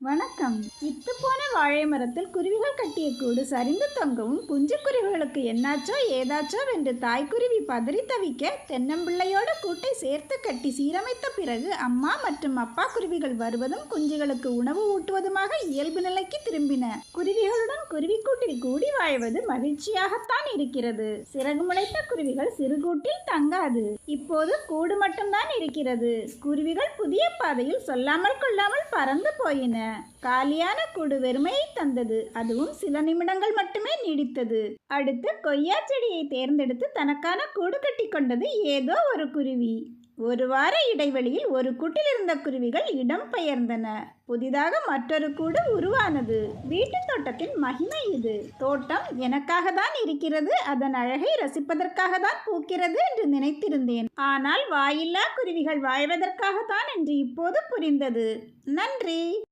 வணக்கம். இத்து போன வாழை மரத்தில் குருவிகள் கட்டிய கூடு சரிந்து தொங்கவும் குஞ்சு குருவிகளுக்கு என்னாச்சோ ஏதாச்சோ என்று தாய்க்குருவி பதறி தவிக்க தென்னம்பிள்ளையோடு கூட்டை சேர்த்து கட்டி சீரமைத்த பிறகு அம்மா மற்றும் அப்பா குருவிகள் வருவதும் குஞ்சுகளுக்கு உணவு ஊட்டுவதுமாக இயல்பு நிலைக்கு திரும்பின. குருவிகளுடன் குருவிக்கூட்டில் கூடி வாழ்வது மகிழ்ச்சியாகத்தான் இருக்கிறது. சிறகு முளைத்த குருவிகள் சிறுகூட்டில் தங்காது. இப்போது கூடு மட்டும்தான் இருக்கிறது. குருவிகள் புதிய பாதையில் சொல்லாமல் கொள்ளாமல் பறந்து போயின. காலியான கூடு வெறுமையை தந்தது. அதுவும் சில நிமிடங்கள் மட்டுமே நீடித்தது. அடுத்து கொய்யா செடியை தேர்ந்தெடுத்து தனக்கான கூடு கட்டி கொண்டது ஏதோ ஒரு குருவி. ஒரு வார இடைவெளியில் ஒரு கூட்டில் இருந்த குருவிகள் இடம் பெயர்ந்தன. புதிதாக மற்றொரு கூடு உருவானது. வீட்டுத் தோட்டத்தின் மகிமை இது. தோட்டம் எனக்காக தான் இருக்கிறது அதன் அழகை ரசிப்பதற்காக தான் பூக்கிறது என்று நினைத்திருந்தேன். ஆனால் வாயில்லா குருவிகள் வாழ்வதற்காகத்தான் என்று இப்போது புரிந்தது. நன்றி!